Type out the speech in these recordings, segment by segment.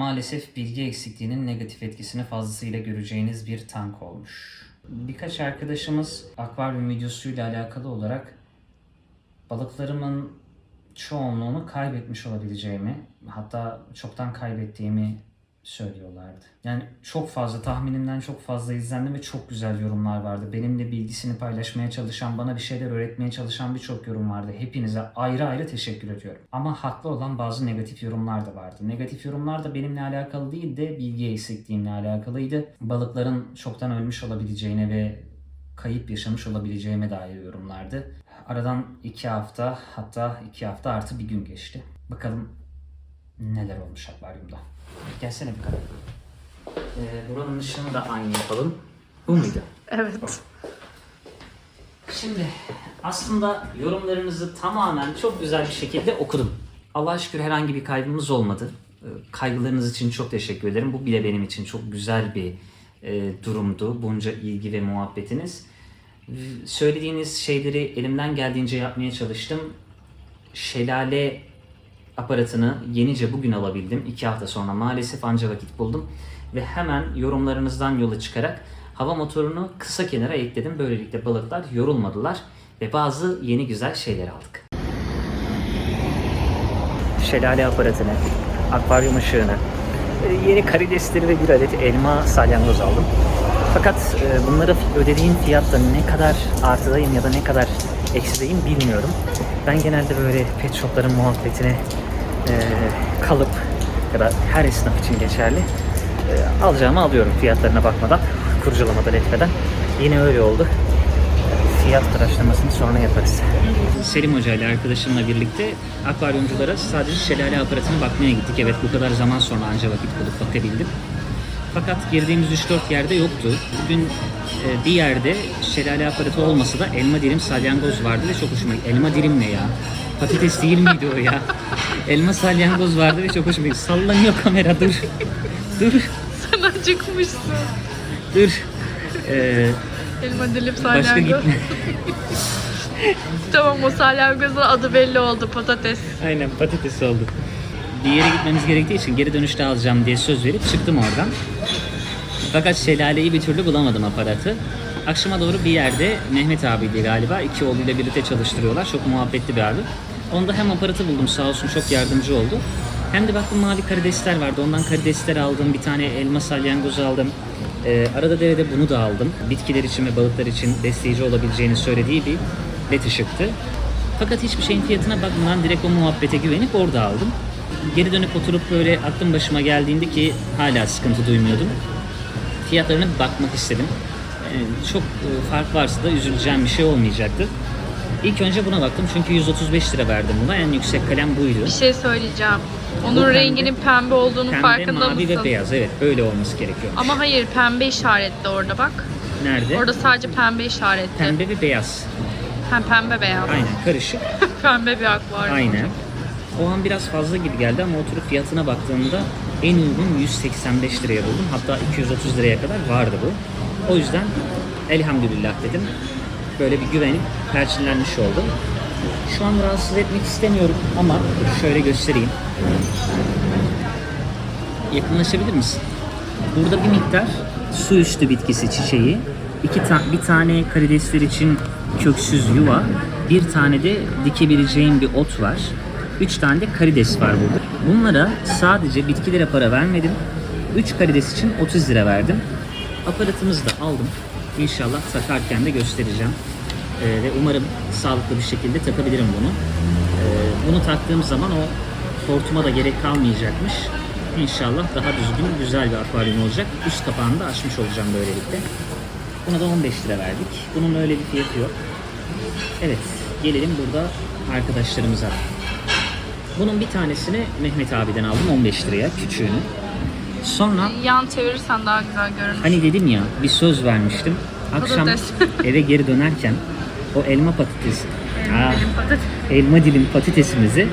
maalesef bilgi eksikliğinin negatif etkisini fazlasıyla göreceğiniz bir tank olmuş. Birkaç arkadaşımız akvaryum videosuyla alakalı olarak balıklarımın çoğunluğunu kaybetmiş olabileceğimi, hatta çoktan kaybettiğimi söylüyorlardı. Yani çok fazla, tahminimden çok fazla izlendim ve çok güzel yorumlar vardı. Benimle bilgisini paylaşmaya çalışan, bana bir şeyler öğretmeye çalışan birçok yorum vardı. Hepinize ayrı ayrı teşekkür ediyorum. Ama haklı olan bazı negatif yorumlar da vardı. Negatif yorumlar da benimle alakalı değil de bilgi eksikliğimle alakalıydı. Balıkların çoktan ölmüş olabileceğine ve kayıp yaşamış olabileceğime dair yorumlardı. Aradan iki hafta hatta iki hafta artı bir gün geçti. Bakalım neler olmuş akvaryumda. Gelsene bir kare. Ee, buranın ışığını da aynı yapalım. Bu muydu? Evet. Şimdi aslında yorumlarınızı tamamen çok güzel bir şekilde okudum. Allah'a şükür herhangi bir kaybımız olmadı. Ee, Kaygılarınız için çok teşekkür ederim. Bu bile benim için çok güzel bir e, durumdu. Bunca ilgi ve muhabbetiniz. Söylediğiniz şeyleri elimden geldiğince yapmaya çalıştım. Şelale aparatını yenice bugün alabildim. iki hafta sonra maalesef anca vakit buldum. Ve hemen yorumlarınızdan yola çıkarak hava motorunu kısa kenara ekledim. Böylelikle balıklar yorulmadılar ve bazı yeni güzel şeyler aldık. Şelale aparatını, akvaryum ışığını, e, yeni karidesleri ve bir adet elma salyangoz aldım. Fakat e, bunları ödediğim fiyatta ne kadar artıdayım ya da ne kadar eksideyim bilmiyorum. Ben genelde böyle pet shopların muhabbetine e, kalıp ya da her esnaf için geçerli e, alacağımı alıyorum fiyatlarına bakmadan, kurcalamadan etmeden. Yine öyle oldu. Fiyat araştırmasını sonra yaparız. Selim Hoca ile arkadaşımla birlikte akvaryumculara sadece şelale aparatına bakmaya gittik. Evet bu kadar zaman sonra anca vakit bulup bakabildim. Fakat girdiğimiz 3-4 yerde yoktu. Bugün e, bir yerde şelale aparatı olmasa da elma dilim salyangoz vardı ve çok hoşuma gitti. Elma dilim ne ya? Patates değil miydi o ya? Elma salyangoz vardı ve çok hoşuma gitti. Sallanıyor kamera dur. dur. Sen acıkmışsın. Dur. Ee, Elma başka salyangoz. gitme. tamam o salyangozun adı belli oldu patates. Aynen patates oldu. Bir yere gitmemiz gerektiği için geri dönüşte alacağım diye söz verip çıktım oradan. Fakat şelaleyi bir türlü bulamadım aparatı. Akşama doğru bir yerde Mehmet abiydi galiba. iki oğluyla birlikte çalıştırıyorlar. Çok muhabbetli bir abi. Onda hem aparatı buldum sağ olsun çok yardımcı oldu. Hem de baktım mavi karidesler vardı. Ondan karidesler aldım. Bir tane elma salyangoz aldım. Ee, arada derede bunu da aldım. Bitkiler için ve balıklar için besleyici olabileceğini söylediği bir led ışıktı. Fakat hiçbir şeyin fiyatına bakmadan direkt o muhabbete güvenip orada aldım. Geri dönüp oturup böyle aklım başıma geldiğinde ki hala sıkıntı duymuyordum. Fiyatlarına bakmak istedim. Yani çok e, fark varsa da üzüleceğim bir şey olmayacaktı. İlk önce buna baktım çünkü 135 lira verdim buna. En yüksek kalem buydu. Bir şey söyleyeceğim. Bu Onun pembe- renginin pembe olduğunu Pembe, farkında mavi mısın? ve beyaz. Evet böyle olması gerekiyor. Ama hayır pembe işaretli orada bak. Nerede? Orada sadece pembe işaretli. Pembe ve beyaz. Ha, pembe beyaz. Aynen karışık. pembe bir akvaryum. Aynen. O an biraz fazla gibi geldi ama oturup fiyatına baktığımda en uygun 185 liraya buldum. Hatta 230 liraya kadar vardı bu. O yüzden elhamdülillah dedim. Böyle bir güvenip perçinlenmiş oldum. Şu an rahatsız etmek istemiyorum ama şöyle göstereyim. Yakınlaşabilir misin? Burada bir miktar su üstü bitkisi çiçeği, iki ta- bir tane karidesler için köksüz yuva, bir tane de dikebileceğim bir ot var. Üç tane de karides var burada. Bunlara sadece bitkilere para vermedim. Üç karides için 30 lira verdim. Aparatımızı da aldım. İnşallah takarken de göstereceğim. Ee, ve umarım sağlıklı bir şekilde takabilirim bunu. Ee, bunu taktığım zaman o hortuma da gerek kalmayacakmış. İnşallah daha düzgün, güzel bir akvaryum olacak. Üst kapağını da açmış olacağım böylelikle. Buna da 15 lira verdik. Bunun öyle bir fiyatı yok. Evet, gelelim burada arkadaşlarımıza. Bunun bir tanesini Mehmet abiden aldım 15 liraya, küçüğünü. Sonra Yan çevirirsen daha güzel görünür. Hani dedim ya bir söz vermiştim. Akşam Patates. eve geri dönerken o elma patates, Aa, Dilim patates. elma dilim patatesimizi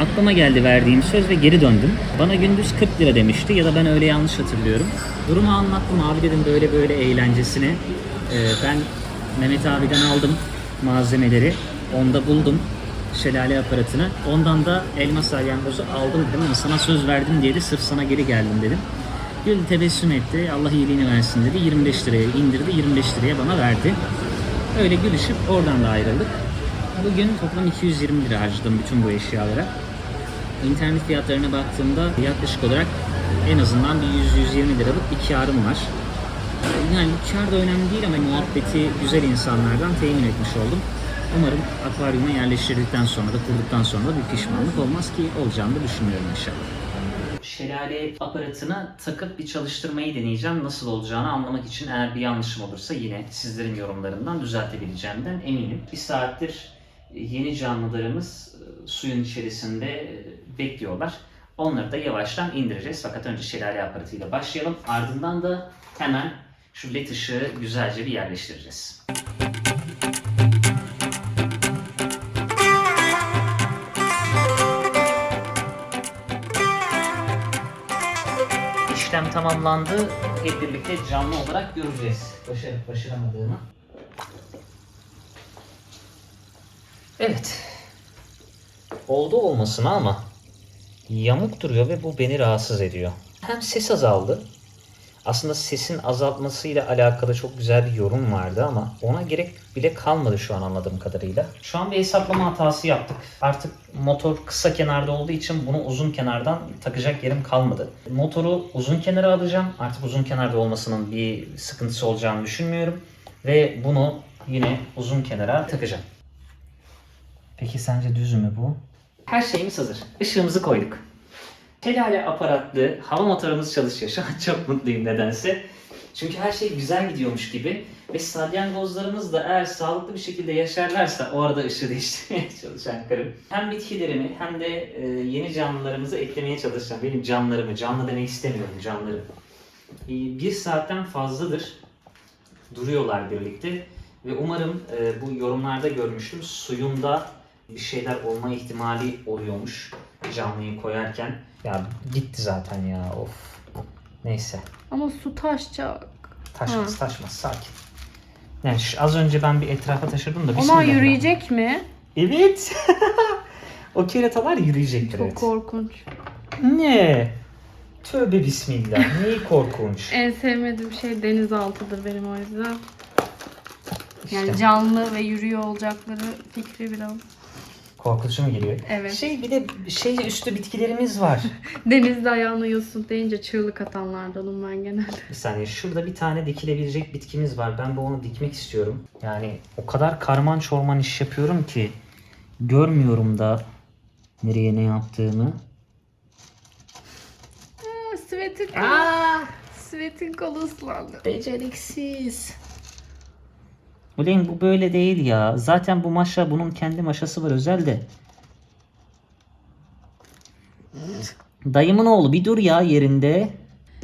aklıma geldi verdiğim söz ve geri döndüm. Bana gündüz 40 lira demişti ya da ben öyle yanlış hatırlıyorum. Durumu anlattım abi dedim böyle böyle eğlencesine. Ee, ben Mehmet abiden aldım malzemeleri. Onda buldum. Şelale aparatını. Ondan da elma salyangozu aldım dedim ama sana söz verdim diye de sırf sana geri geldim dedim. Gül tebessüm etti. Allah iyiliğini versin dedi. 25 liraya indirdi. 25 liraya bana verdi. Öyle gülüşüp oradan da ayrıldık. Bugün toplam 220 lira harcadım bütün bu eşyalara. İnternet fiyatlarına baktığımda yaklaşık olarak en azından bir 100-120 liralık bir karım var. Yani kar da önemli değil ama muhabbeti güzel insanlardan temin etmiş oldum. Umarım akvaryuma yerleştirdikten sonra da kurduktan sonra da bir pişmanlık olmaz ki olacağını da düşünüyorum inşallah. Şelale aparatını takıp bir çalıştırmayı deneyeceğim. Nasıl olacağını anlamak için eğer bir yanlışım olursa yine sizlerin yorumlarından düzeltebileceğimden eminim. Bir saattir yeni canlılarımız e, suyun içerisinde e, bekliyorlar. Onları da yavaştan indireceğiz. Fakat önce şelale aparatıyla başlayalım. Ardından da hemen şu led ışığı güzelce bir yerleştireceğiz. İşlem tamamlandı. Hep birlikte canlı olarak göreceğiz. Başarıp başaramadığını. Evet. Oldu olmasına ama yamuk duruyor ve bu beni rahatsız ediyor. Hem ses azaldı. Aslında sesin azaltmasıyla alakalı çok güzel bir yorum vardı ama ona gerek bile kalmadı şu an anladığım kadarıyla. Şu an bir hesaplama hatası yaptık. Artık motor kısa kenarda olduğu için bunu uzun kenardan takacak yerim kalmadı. Motoru uzun kenara alacağım. Artık uzun kenarda olmasının bir sıkıntısı olacağını düşünmüyorum. Ve bunu yine uzun kenara takacağım. Peki sence düz mü bu? Her şeyimiz hazır. Işığımızı koyduk. Şelale aparatlı hava motorumuz çalışıyor. Şu an çok mutluyum nedense. Çünkü her şey güzel gidiyormuş gibi. Ve salyangozlarımız da eğer sağlıklı bir şekilde yaşarlarsa o arada ışığı değiştirmeye çalışan karım. Hem bitkilerimi hem de e, yeni canlılarımızı eklemeye çalışacağım. Benim canlarımı, canlı demek istemiyorum canları. E, bir saatten fazladır duruyorlar birlikte. Ve umarım e, bu yorumlarda görmüştüm suyunda bir şeyler olma ihtimali oluyormuş canlıyı koyarken. Ya gitti zaten ya of. Neyse. Ama su taşacak. Taşmaz Hı. taşmaz sakin. Yani şu- az önce ben bir etrafa taşırdım da Onlar bismillah. yürüyecek mi? Evet. o keratalar yürüyecektir Çok evet. korkunç. Ne? Tövbe bismillah. Neyi korkunç. En sevmediğim şey denizaltıdır benim o yüzden. Yani İşte. canlı ve yürüyor olacakları fikri biraz. Korkutucu mu geliyor? Evet. Şey bir de şey üstü bitkilerimiz var. Denizde ayağına yosun deyince çığlık atanlardanım ben genelde. Bir saniye şurada bir tane dikilebilecek bitkimiz var. Ben bu onu dikmek istiyorum. Yani o kadar karman çorman iş yapıyorum ki görmüyorum da nereye ne yaptığımı. Aa, Svet'in, Aa, Svet'in kolu ıslandı. beceriksiz. Ulan bu böyle değil ya. Zaten bu maşa bunun kendi maşası var özel de. Dayımın oğlu bir dur ya yerinde.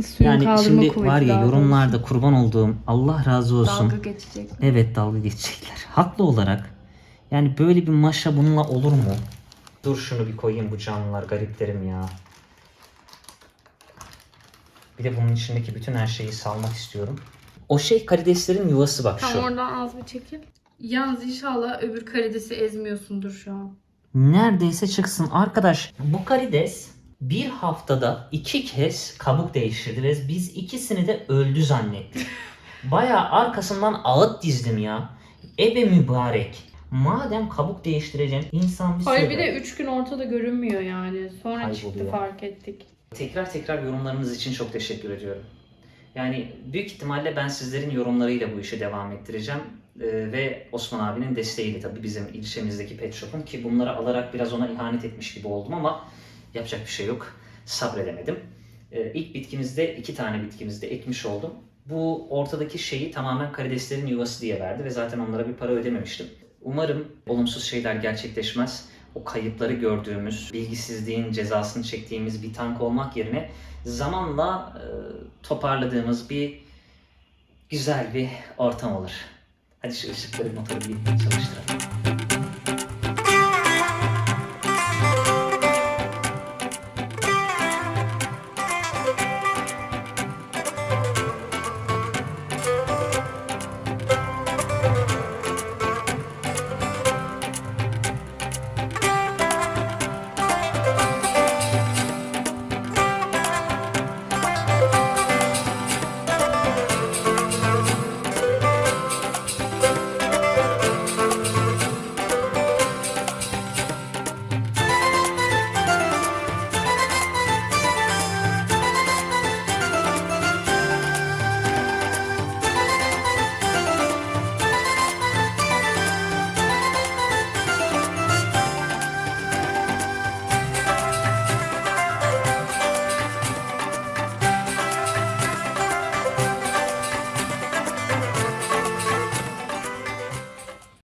Suyun Yani şimdi var ya yorumlarda kurban olduğum Allah razı olsun. Dalga geçecek. Evet dalga geçecekler. Haklı olarak. Yani böyle bir maşa bununla olur mu? Dur şunu bir koyayım bu canlılar gariplerim ya. Bir de bunun içindeki bütün her şeyi salmak istiyorum. O şey karideslerin yuvası bak Tam şu. oradan az bir çekil. Yalnız inşallah öbür karidesi ezmiyorsundur şu an. Neredeyse çıksın. Arkadaş bu karides bir haftada iki kez kabuk değiştirdi ve biz ikisini de öldü zannettik. Bayağı arkasından ağıt dizdim ya. Ebe mübarek. Madem kabuk değiştireceksin insan bir Hayır bir de 3 gün ortada görünmüyor yani. Sonra çıktı Kayboluyor. fark ettik. Tekrar tekrar yorumlarınız için çok teşekkür ediyorum. Yani büyük ihtimalle ben sizlerin yorumlarıyla bu işe devam ettireceğim. Ee, ve Osman abinin desteğiyle tabii bizim ilçemizdeki pet shop'un ki bunları alarak biraz ona ihanet etmiş gibi oldum ama yapacak bir şey yok. Sabredemedim. Ee, ilk bitkimizde iki tane bitkimizde ekmiş oldum. Bu ortadaki şeyi tamamen karideslerin yuvası diye verdi ve zaten onlara bir para ödememiştim. Umarım olumsuz şeyler gerçekleşmez. O kayıpları gördüğümüz, bilgisizliğin cezasını çektiğimiz bir tank olmak yerine zamanla e, toparladığımız bir güzel bir ortam olur. Hadi şu ışıkları motoru bir çalıştıralım.